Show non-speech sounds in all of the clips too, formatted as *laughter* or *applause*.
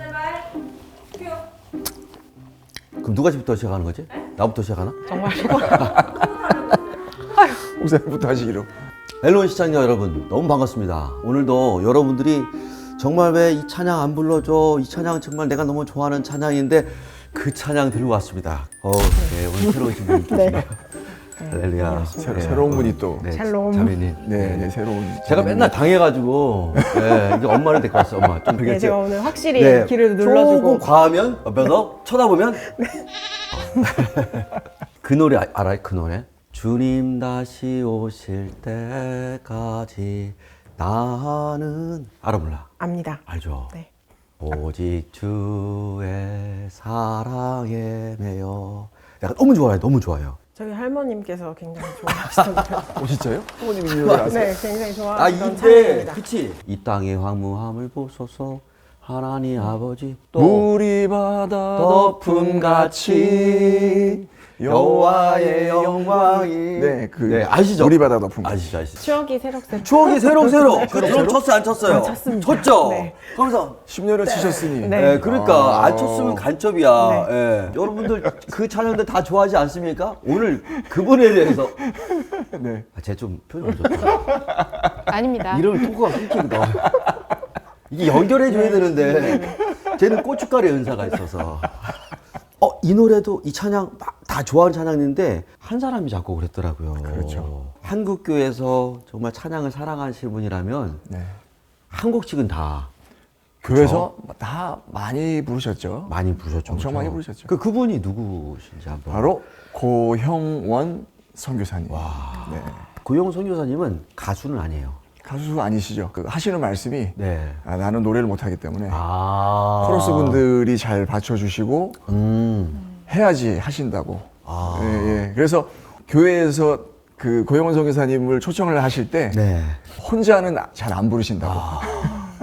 제발 큐 그럼 누가 집부터 시작하는 거지? 나부터 시작하나? 정말 *laughs* 우선부터 하시기로. 멜론 시청자 여러분 너무 반갑습니다. 오늘도 여러분들이 정말 왜 이 찬양 안 불러줘? 이 찬양 정말 내가 너무 좋아하는 찬양인데 그 찬양 들고 왔습니다. 어, 네, 오늘 새로운 분이 계시네요. *laughs* 할렐루야. 새로, 네, 새로운 어, 분이 또. 네, 샬롬. 자매님. 네, 네, 새로운. 제가 맨날 당해가지고 네, 이제 엄마를 데리고 왔어. 엄마 좀 네, 제가 오늘 확실히 네, 길을 조금 눌러주고 과하면 옆에서 쳐다보면 *laughs* 그 노래 아- 알아요? 그 노래? 주님 다시 오실 때까지 나는 알아 몰라? 압니다. 알죠? 네. 오직 주의 사랑에 매여 약간 너무 좋아요 너무 좋아요 저희 할머님께서 굉장히 좋아하시던데요. *laughs* 어, 진짜요? 부모님이 이 노래 아세요? 네, 굉장히 아 좋아하시던 이때 찬양입니다. 그치 이 땅의 황무함을 보소서 하나님 아버지 또 물이 바다 덮음 같이 여호와의 영광이 네, 그 네, 아시죠? 물이 바다 덮음 같이. 아시죠 아시죠 추억이 새록새록. 추억이 새록새록 *laughs* 그 드럼 쳤어요 안 쳤어요? 아, 쳤습니다. 쳤죠? 네. 그러면서 10년을 치셨으니. 네. 네, 그러니까 아. 안 쳤으면 간첩이야. 예. 여러분들 그 찬양들 다 좋아하지 않습니까? 오늘 그분에 대해서 *laughs* 네. 아, 쟤좀 표정 안 좋다. 아닙니다. 이러면 토크가 끊긴다. 이게 연결해 줘야 되는데 쟤는 고춧가루 연사가 있어서. 어, 이 노래도 이 찬양 막 다 좋아하는 찬양인데 한 사람이 작곡을 했더라고요. 그렇죠. 한국 교회에서 정말 찬양을 사랑하시는 분이라면 네. 한 곡씩은 다 교회에서 다 많이 부르셨죠. 많이 부르셨죠. 엄청 그렇죠? 많이 부르셨죠. 그 그분이 누구신지 한번. 바로 고형원 선교사님. 네. 고용 선교사님은 가수는 아니에요. 가수 아니시죠? 그 하시는 말씀이 네. 아, 나는 노래를 못하기 때문에 아. 코러스 분들이 잘 받쳐주시고 음. 해야지 하신다고. 아. 예, 예. 그래서 교회에서 그 고영원 선교사님을 초청을 하실 때 네. 혼자는 잘 안 부르신다고.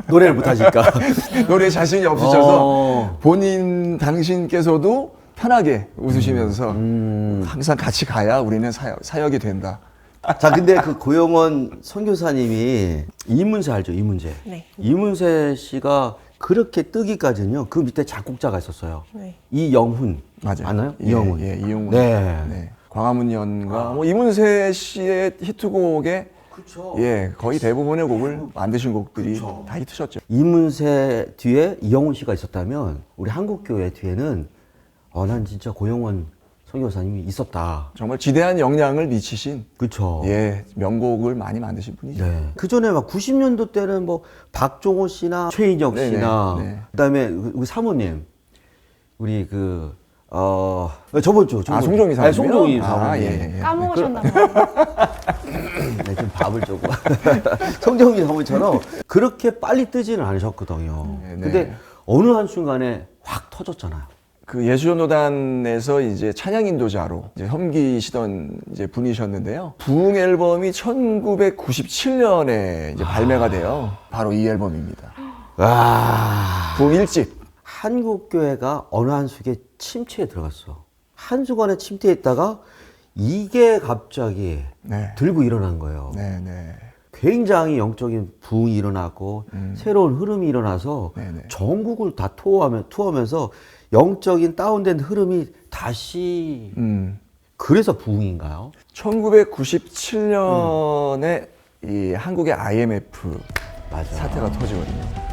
노래를 못 하실까? *laughs* 노래에 자신이 없으셔서 어. 본인 당신께서도 편하게 웃으시면서 음. 항상 같이 가야 우리는 사역, 사역이 된다. 자, 근데 그 고영원 선교사님이 이문세 알죠? 이문세. 네. 이문세 씨가 그렇게 뜨기까지는요. 그 밑에 작곡자가 있었어요. 네. 이영훈. 맞아요. 맞나요? 예, 이영훈. 예, 이영훈. 네. 네. 광화문 연가 뭐 이문세 씨의 히트곡에 그렇죠. 예, 거의 대부분의 곡을 만드신 곡들이 다 히트셨죠. 이문세 뒤에 이영훈 씨가 있었다면 우리 한국 교회 뒤에는 어, 난 진짜 고영원 선교사님이 있었다. 정말 지대한 영향을 미치신 그렇죠. 예, 명곡을 많이 만드신 분이죠. 네. 그 전에 막 90년도 때는 뭐 박종호 씨나 최인혁 네네, 씨나 네. 그다음에 그- 우리 사모님 우리 그 어, 저번 주 아, 송정희 네, 사모님이요? 송정희 아, 사모님. 예, 예. 까먹으셨나 봐요. *laughs* 네, 좀 밥을 조금 *laughs* 송정희 사모님처럼 그렇게 빨리 뜨지는 않으셨거든요. 네, 네. 근데 어느 한 순간에 확 터졌잖아요. 그 예수전도단에서 이제 찬양 인도자로 이제 섬기시던 이제 분이셨는데요. 부흥 앨범이 1997년에 이제 발매가 돼요. 바로 이 앨범입니다. 와. 부흥 1집. 한국 교회가 어느 한 숙에 침체에 들어갔어. 한 주간에 침체에 있다가 이게 갑자기 네. 들고 일어난 거예요. 네, 네. 굉장히 영적인 부흥이 일어나고 새로운 흐름이 일어나서 음. 네네. 전국을 다 투어하면 투어하면서 영적인 다운된 흐름이 다시 음. 그래서 부흥인가요? 1997년에 이 한국의 IMF 맞아. 사태가 터지거든요.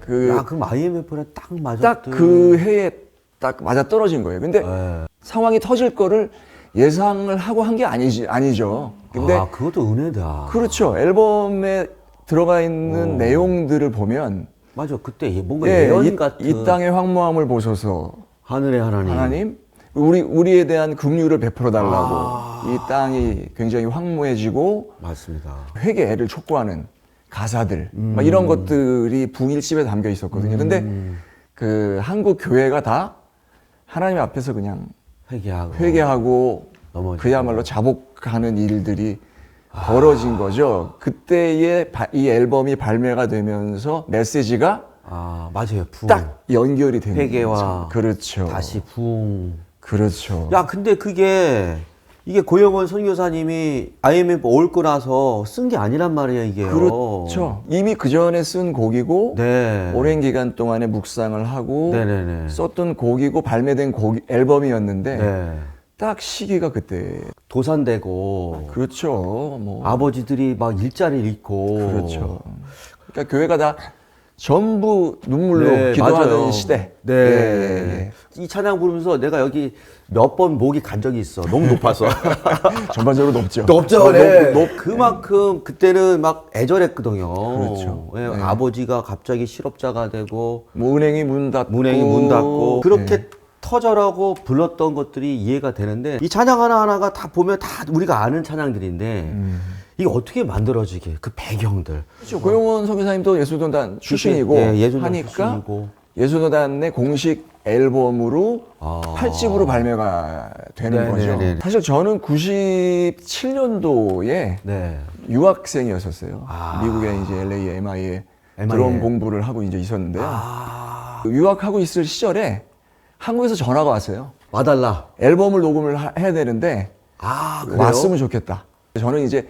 그 야, 그럼 IMF랑 딱 맞았던. 딱그 해에 딱 맞아 떨어진 거예요. 근데 예. 상황이 터질 거를 예상을 하고 한 게 아니지 아니죠. 근데 아, 그것도 은혜다. 그렇죠. 앨범에 들어가 있는 오. 내용들을 보면 맞아. 그때 뭔가 예, 예언 이, 같은 이 땅의 황무함을 보소서 하늘의 하나님. 하나님 우리 우리에 대한 긍휼을 베풀어 달라고 아. 이 땅이 굉장히 황무해지고 맞습니다. 회개를 촉구하는 가사들 막 음. 이런 것들이 붕일집에 담겨 있었거든요. 근데 그 한국 교회가 다 하나님 앞에서 그냥 회개하고 회개하고 넘어지고. 그야말로 자복 하는 일들이 벌어진 거죠. 그때의 바- 이 앨범이 발매가 되면서 메시지가 아 맞아요. 부흥. 딱 연결이 되는 회개와 거죠. 그렇죠. 다시 부흥. 그렇죠. 야 근데 그게 이게 고영원 선교사님이 IMF 올고 나서 쓴 게 아니란 말이에요, 이게요. 그렇죠. 이미 그 전에 쓴 곡이고 네. 오랜 기간 동안에 묵상을 하고 네네네. 썼던 곡이고 발매된 곡 앨범이었는데 네. 딱 시기가 그때 도산되고 그렇죠. 뭐 아버지들이 막 일자리를 잃고 그렇죠. 그러니까 교회가 다 전부 눈물로 네, 기도하는 맞아요. 시대. 네. 예, 이 찬양 부르면서 내가 여기 몇 번 목이 간 적이 있어. 너무 높아서. 예. *laughs* 전반적으로 높죠. 높죠. 네. 높, 높, 그만큼 그때는 막 애절했거든요. 그렇죠. 예, 네. 아버지가 갑자기 실업자가 되고 뭐 은행이 문 닫고 문행이 문 닫고 그렇게 네. 터져라고 불렀던 것들이 이해가 되는데 이 찬양 하나하나가 다 보면 다 우리가 아는 찬양들인데 음. 이게 어떻게 만들어지게 그 배경들 그렇죠. 고용원 선교사님도 예술도단 출신이고 예, 예술가 하니까 출신이고. 예술도단의 공식 앨범으로 아. 팔집으로 발매가 되는 네, 거죠. 네, 네, 네. 사실 저는 97년도에 네. 유학생이었었어요. 아. 미국의 이제 LA MI에 MIA. 드럼 공부를 하고 이제 있었는데요. 아 유학하고 있을 시절에 한국에서 전화가 왔어요. 와달라 앨범을 녹음을 하- 해야 되는데 아 그래요? 왔으면 좋겠다. 저는 이제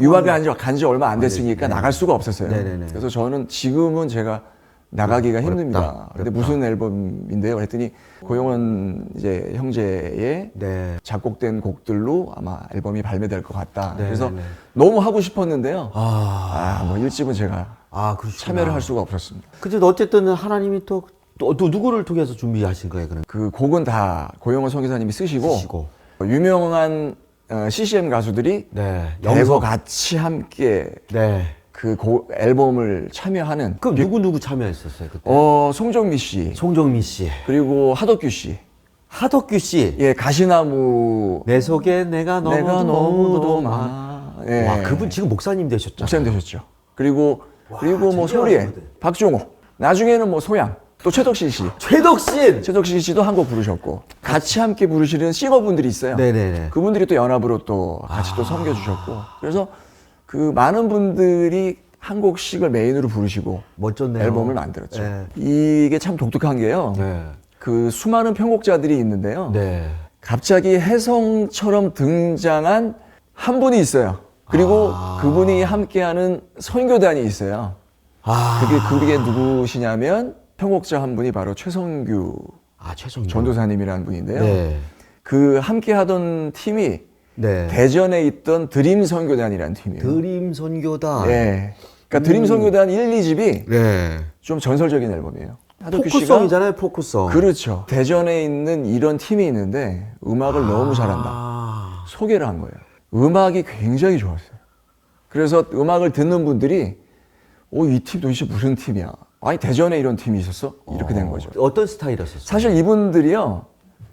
유학을 한지 간지 얼마 안 됐으니까 네. 나갈 수가 없었어요. 네네네. 그래서 저는 지금은 제가 나가기가 어렵다. 힘듭니다. 근데 어렵다. 무슨 앨범인데요? 그랬더니 고용원 이제 형제의 네. 작곡된 곡들로 아마 앨범이 발매될 것 같다. 네네네. 그래서 너무 하고 싶었는데요. 아, 아, 뭐 일집은 제가 아. 참여를 할 수가 없었습니다. 근데 어쨌든 하나님이 또, 또, 또 누구를 통해서 준비하신 거예요, 그럼? 그 곡은 다 고용원 성기사님이 쓰시고, 쓰시고. 유명한 어, CCM 가수들이 네. 영석. 같이 함께 네. 그 고- 앨범을 참여하는 그럼 누구 누구 참여했었어요 그때? 어 송정미 씨 송정민 씨, 그리고 하덕규 씨, 하덕규 씨. 예 가시나무 내 속에 내가 너무도 내가 너무도 많아. 예. 와 그분 지금 목사님 되셨죠? 목사님 되셨죠. 그리고 그리고 뭐 진짜 소리에 많은데. 박종호, 나중에는 뭐 소양, 또 최덕신 씨, 최덕신. 최덕신 씨도 한 곡 부르셨고 같이 함께 부르시는 싱어분들이 있어요. 네네네. 그분들이 또 연합으로 또 같이 또 섬겨주셨고 그래서 그 많은 분들이 한 곡씩을 메인으로 부르시고 멋졌네요. 앨범을 만들었죠. 네. 이게 참 독특한 게요. 네. 그 수많은 편곡자들이 있는데요. 네. 갑자기 혜성처럼 등장한 한 분이 있어요. 그리고 아. 그분이 함께하는 선교단이 있어요. 아. 그게 그게 누구시냐면 편곡자 한 분이 바로 최성규 아 최성규. 전도사님이라는 분인데요. 네. 그 함께 하던 팀이 네. 대전에 있던 드림 선교단이라는 팀이에요. 드림 선교다. 예. 그러니까 드림 선교단 1, 2집이 네. 좀 전설적인 앨범이에요. 하덕규 씨가 포크송이잖아요, 포크송. 그렇죠. 대전에 있는 이런 팀이 있는데 음악을 너무 잘한다. 아. 소개를 한 거예요. 음악이 굉장히 좋았어요. 그래서 음악을 듣는 분들이 오, 이 팀 도대체 무슨 팀이야? 아니, 대전에 이런 팀이 있었어? 이렇게 된 거죠. 어떤 스타일이었어요? 사실 이분들이요,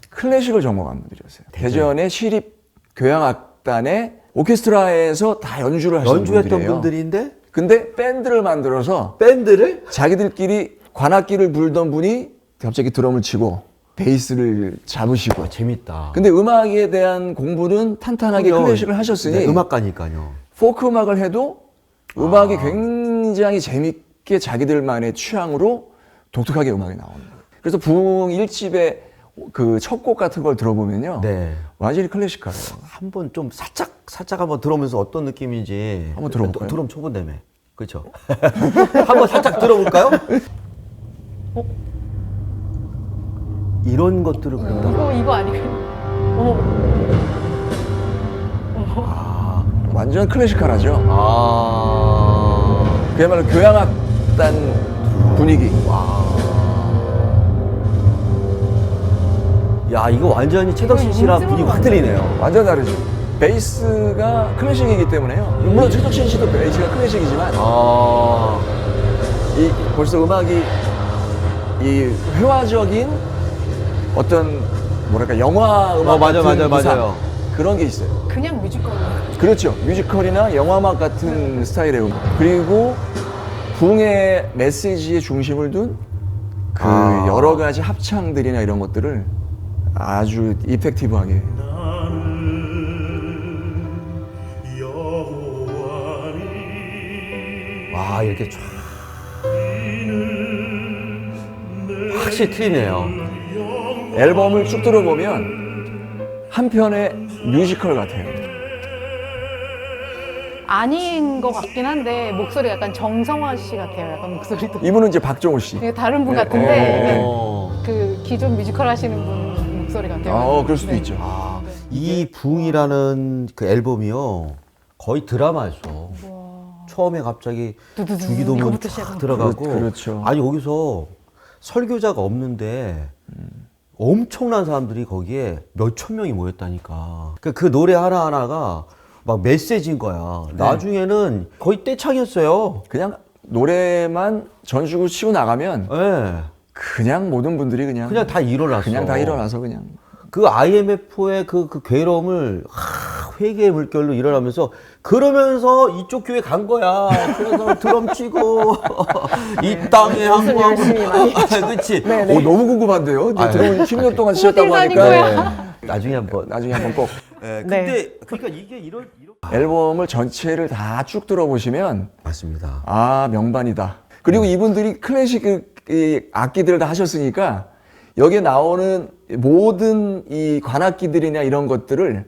클래식을 전공한 분들이었어요. 대전의 시립 교향악단의 오케스트라에서 다 연주를 하시는 연주했던 분들이에요. 분들인데 근데 밴드를 만들어서 밴드를 자기들끼리 관악기를 불던 분이 갑자기 드럼을 치고 베이스를 잡으시고 아, 재밌다. 근데 음악에 대한 공부는 탄탄하게 그럼요. 클래식을 하셨으니 네, 음악가니까요. 포크 음악을 해도 음악이 굉장히 재밌 게 자기들만의 취향으로 독특하게 음악이 나오는 거예요. 그래서 부흥 1집의 그 첫 곡 같은 걸 들어보면요. 네. 완전히 클래식하래요. 한번 좀 살짝 살짝 한번 들어보면서 어떤 느낌인지 한번 들어볼까요? 드럼 초보다며. 그렇죠. 한번 살짝 들어볼까요? 어? 이런 것들을 그린다. 이거 이거 아니고. 어머. 아. 완전 클래식하죠. 아. 그야말로 교향악 단 분위기. 야, 이거 완전히 최덕신 씨랑 분위기 확 틀리네요. 완전 다르죠. 베이스가 클래식이기 때문에요. 물론 최덕신 씨도 베이스가 클래식이지만 아. 이 벌써 음악이 이 회화적인 어떤 뭐랄까 영화 음악 어, 맞아, 같은 맞아, 구상, 맞아요. 그런 게 있어요. 그냥 뮤지컬. 그렇죠. 뮤지컬이나 영화 음악 같은 스타일의 음악. 그리고 붕의 메시지의 중심을 둔 그 아. 여러 가지 합창들이나 이런 것들을 아주 이펙티브하게 와, 이렇게 쫙. 확실히 틀리네요. 앨범을 쭉 들어보면 한 편의 뮤지컬 같아요. 아닌 것 같긴 한데 목소리가 약간 정성화 씨 같아요. 약간 목소리도. 이분은 이제 박정호 씨. 이게 다른 분 네. 같은데 이게 어. 그 기존 뮤지컬 하시는 분 목소리 같아요. 어, 그럴 수도 네. 있죠. 아, 이 붕이라는 그 앨범이요. 거의 드라마였어. 처음에 갑자기 두두두 주기도문 이거부터 쫙 들어가고 그렇- 그렇죠. 아니 여기서 설교자가 없는데 엄청난 사람들이 거기에 몇 천 명이 모였다니까. 그, 그 노래 하나 하나가 막 메시지인 거야. 네. 나중에는 거의 떼창이었어요. 그냥 노래만 전주고 치고 나가면 예. 그냥 모든 분들이 그냥 그냥 다 일어났어. 그냥 다 일어나서 그냥 그 IMF의 그, 그 괴로움을 하, 회개의 물결로 일어나면서 그러면서 이쪽 교회 간 거야. 그래서 *laughs* 드럼 치고 *laughs* 이 땅에 무슨 열심히 많이 *laughs* 항구하고. 그렇지. 어, 너무 궁금한데요. 이제 아유, 들어온 10년 동안 치셨다고 어딜 다닌 하니까 거야? 네. 나중에 한번. 나중에 한번 꼭 네, 네. 근데 그러니까 이게 이런 이런 앨범을 전체를 다 쭉 들어보시면 맞습니다. 아 명반이다. 그리고 이분들이 클래식 그, 이 악기들을 다 하셨으니까 여기에 나오는 모든 이 관악기들이나 이런 것들을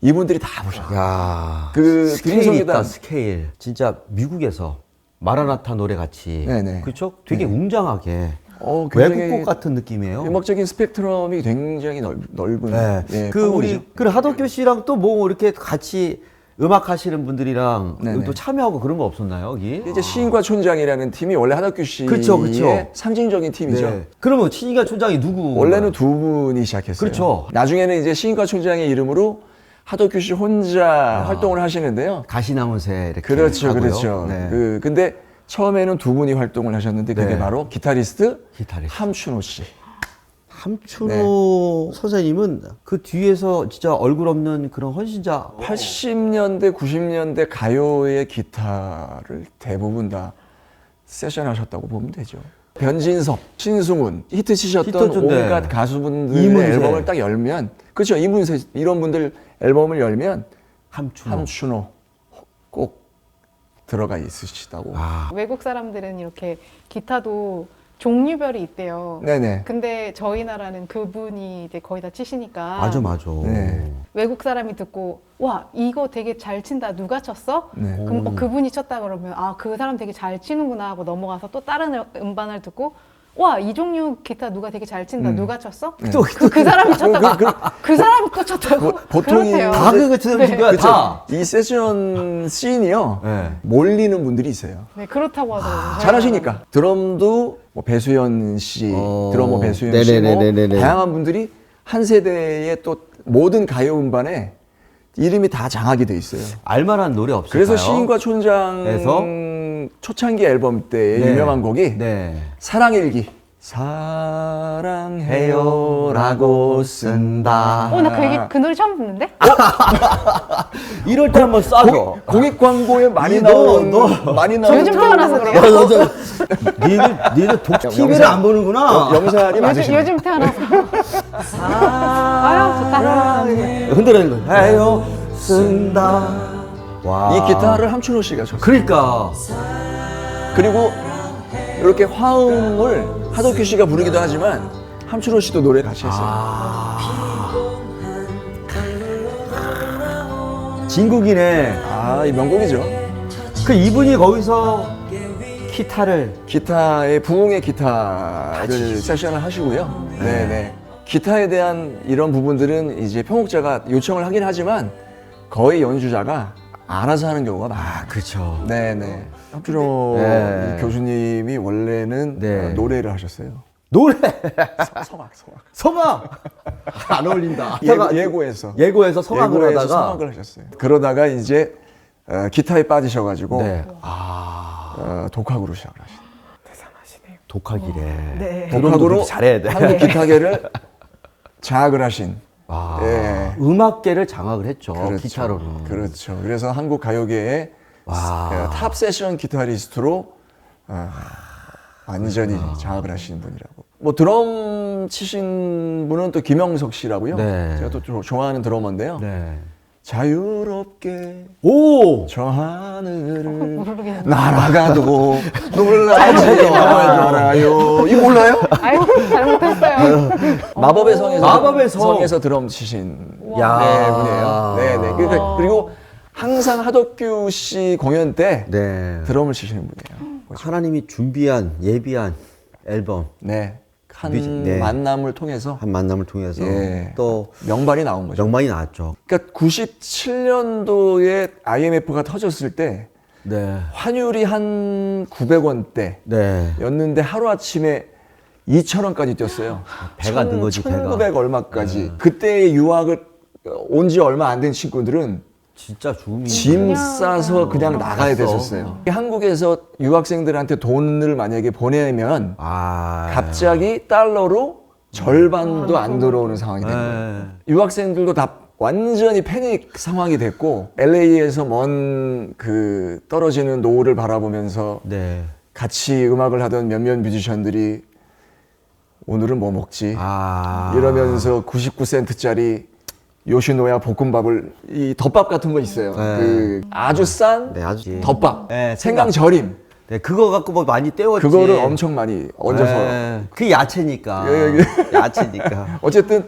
이분들이 다 보셨어요. 야, 그 스케일 드림송이다. 있다 스케일. 진짜 미국에서 마라나타 노래 같이. 네네. 그렇죠? 되게 웅장하게. 어, 외국곡 같은 느낌이에요. 음악적인 스펙트럼이 굉장히 넓, 넓은 네. 예, 그 우리. 그 하덕규 씨랑 또 뭐 이렇게 같이 음악 하시는 분들이랑 네네. 또 참여하고 그런 거 없었나요, 여기? 이제 시인과 촌장이라는 팀이 원래 하덕규 씨의 그쵸, 그쵸. 상징적인 팀이죠. 네. 그러면 친이가 촌장이 누구? 원래는 두 분이 시작했어요. 그렇죠. 나중에는 이제 시인과 촌장의 이름으로 하덕규 씨 혼자 활동을 하시는데요. 가시나무 새 이렇게 그렇죠, 하고요. 그렇죠. 네. 그 근데 처음에는 두 분이 활동을 하셨는데 그게 네. 바로 기타리스트, 기타리스트. 함춘호 씨. 함춘호 선생님은 그 뒤에서 진짜 얼굴 없는 그런 헌신자. 80년대, 90년대 가요의 기타를 대부분 다 세션하셨다고 보면 되죠. 변진섭, 신승훈, 히트 치셨던. 온갖 가수분들의 이문세. 앨범을 딱 열면, 그렇죠. 이문세 이런 분들 앨범을 열면 함춘호. 함춘호 꼭 들어가 있으시다고. 아, 외국 사람들은 이렇게 기타도 종류별이 있대요. 네네. 근데 저희 나라는 그분이 이제 거의 다 치시니까 맞아, 맞아. 네. 외국 사람이 듣고 와 이거 되게 잘 친다 누가 쳤어? 네. 그럼 어, 그분이 쳤다 그러면 아 그 사람 되게 잘 치는구나 하고 넘어가서 또 다른 음- 음반을 듣고 와 이 종류 기타 누가 되게 잘 친다 누가 쳤어? 네. 또, 그, 그 사람이 쳤다고 그, 사람이 또 쳤다고 그 보통이 그렇대요. 다 그거 치는 네. 거야, 그렇죠. 다. 이 세션 씬이요. 네. 몰리는 분들이 있어요. 네 그렇다고 하더라고요. 저희 잘하시니까 드럼도 뭐 배수연 씨, 어, 드러머 배수연 씨, 뭐 네네네네네. 다양한 분들이 한 세대의 또 모든 가요 음반에 이름이 다 장악이 돼 있어요. 알만한 노래 없을까요? 그래서 시인과 촌장 에서? 초창기 앨범 때 네. 유명한 곡이 네. 사랑일기. 사랑해요라고 쓴다. 어, 나그 얘기, 그 노래 처음 듣는데? *laughs* 이럴 때 한번 쏴줘. 공익 광고에 많이 나온 너. 많이 저 나온 요즘 태어나서 그래요. 야, 너, 저, *laughs* 니들, 니들 독, TV를 안 보는구나. 영- 영살이 요즘, 맞으시네. 요즘 태어나서. *laughs* 아유, 좋다. 흔들어는 거. 해요, 쓴다. 와. 이 기타를 함춘호 씨가 쳤어요. 그러니까. 그리고 이렇게 화음을 하덕규 씨가 부르기도 하지만 함춘호 씨도 노래 같이 했어요. 진국이네. 아, 이 명곡이죠. 그 이분이 거기서 기타를. 기타의 부흥의 기타를 세션을 하시고요. 네, 네. 기타에 대한 이런 부분들은 이제 편곡자가 요청을 하긴 하지만 거의 연주자가 알아서 하는 경우가 많아요. 아, 그쵸. 네, 네. 함춘호 네. 교수님이 원래는 네. 어, 노래를 하셨어요. 노래! 성악, 성악. 성악! 안 어울린다. 예고, 예고에서. 예고에서 성악을 예고에서 하다가. 성악을 하셨어요. 그러다가 이제 어, 기타에 빠지셔가지고 네. 아, 어, 독학으로 시작을 하시죠. 독학이래. 네. 독학으로 잘해야 돼. 한국 기타계를 장악을 하신. 와, 예. 음악계를 장악을 했죠. 그렇죠. 기타로는. 그렇죠. 그래서 한국 가요계의 와. 어, 탑 세션 기타리스트로 어, 완전히 장악을 하신 분이라고. 뭐 드럼 치신 분은 또 김영석 씨라고요. 네. 제가 또 조- 좋아하는 드러머인데요. 네. 자유롭게 오! 저 하늘을. *laughs* 날아가도 *laughs* 놀라지 잘못했죠. 말아요. 이거 몰라요? 아유 잘못했어요. 마법의 성에서 마법의 성. 성에서 드럼 치신 야. 네, 분이에요. 네, 네. 그러니까 그리고 항상 하덕규 씨 공연 때 네. 드럼을 치시는 분이에요. 하나님이 준비한 예비한 앨범 네. 한 뮤직, 네. 만남을 통해서 한 만남을 통해서 예. 또 명반이 나온 거죠. 명반이 나왔죠. 그러니까 97년도에 IMF가 터졌을 때 네. 환율이 한 900원대 네. 였는데 하루아침에 2,000원까지 뛰었어요. 배가 는 거지, 배가. 1900 얼마까지. 그때 유학을 온 지 얼마 안 된 친구들은 진짜 죽음이 짐 싸서 그냥 나가야 갔어. 됐었어요. 한국에서 유학생들한테 돈을 만약에 보내면 아. 갑자기 달러로 절반도 안 들어오는 상황이 된 거예요. 네. 유학생들도 다 완전히 패닉 상황이 됐고 LA에서 먼 그 떨어지는 노을을 바라보면서 네. 같이 음악을 하던 몇몇 뮤지션들이 오늘은 뭐 먹지 아. 이러면서 99센트짜리 요시노야 볶음밥을 이 덮밥 같은 거 있어요. 네. 그 아주 싼 네, 아주 덮밥, 네, 생강 절임. 네, 그거 갖고 뭐 많이 때웠지. 그거를 엄청 많이 얹어서. 네. 그 야채니까. 예, 예. 야채니까. *laughs* 어쨌든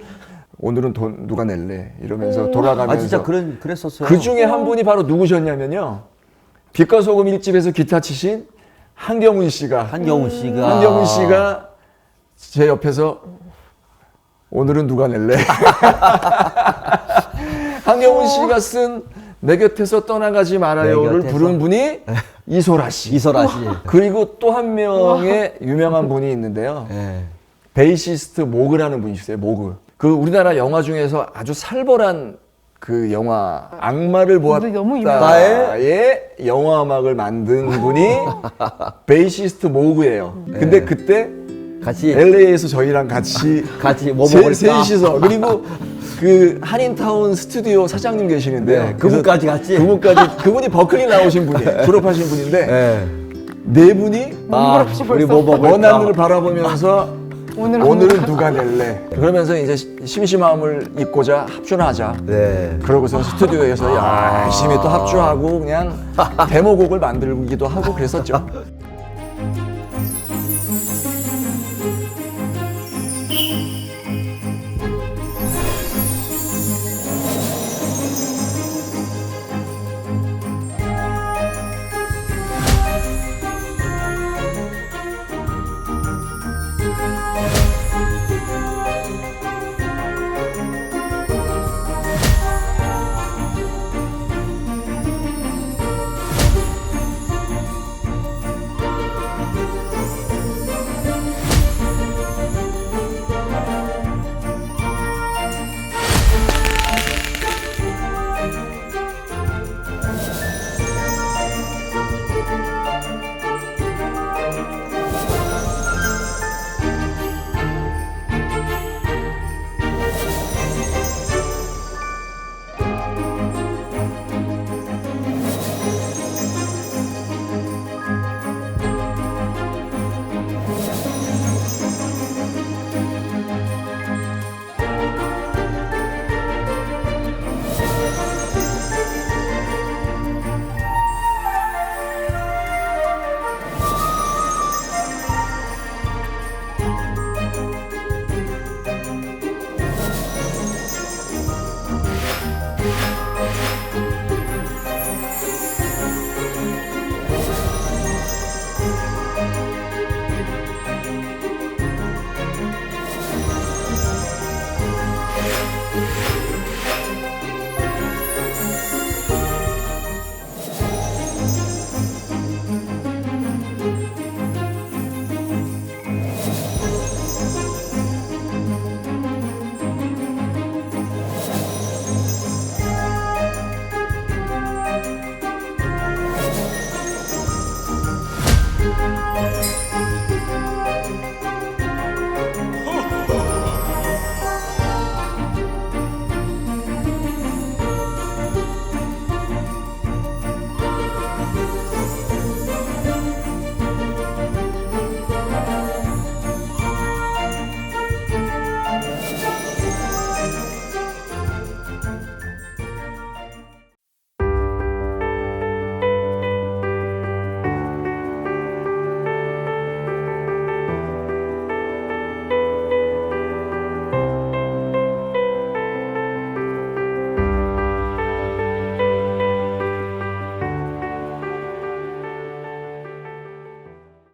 오늘은 돈 누가 낼래 이러면서 돌아가면서 아 진짜 그런 그랬었어요. 그 중에 한 분이 바로 누구셨냐면요. 빛과 소금 일집에서 기타 치신 한경훈 씨가 한경훈 씨가 한경훈 씨가 제 옆에서 오늘은 누가 낼래? *laughs* 한경훈 씨가 쓴 내 곁에서 떠나가지 말아요를 곁에서? 부른 분이 이소라 씨. 이설아 씨. 그리고 또 한 명의 유명한 분이 있는데요. 예. 베이시스트 모그라는 분이 있어요. 모그. 그 우리나라 영화 중에서 아주 살벌한 그 영화 악마를 너무 보았다의 영화 음악을 만든 분이 *laughs* 베이시스트 모그예요. 근데 그때 같이 LA에서 저희랑 같이 *laughs* 같이 뭐 세- 먹을까? 셋이서 그리고 그 한인타운 스튜디오 사장님 계시는데요. 네, 그분까지 같이? 그분까지 *laughs* 그분이 버클리 나오신 분이에요. 졸업하신 분인데 예. 네 분이 아, 없이 우리. 뭐 먹을까? 먼 하늘을 바라보면서 오늘은 오늘은 누가 낼래? 그러면서 이제 심심함을 잊고자 합주나 하자. 네. 그러고서 스튜디오에서 열심히 또 합주하고 그냥 *laughs* 데모곡을 만들기도 하고 그랬었죠.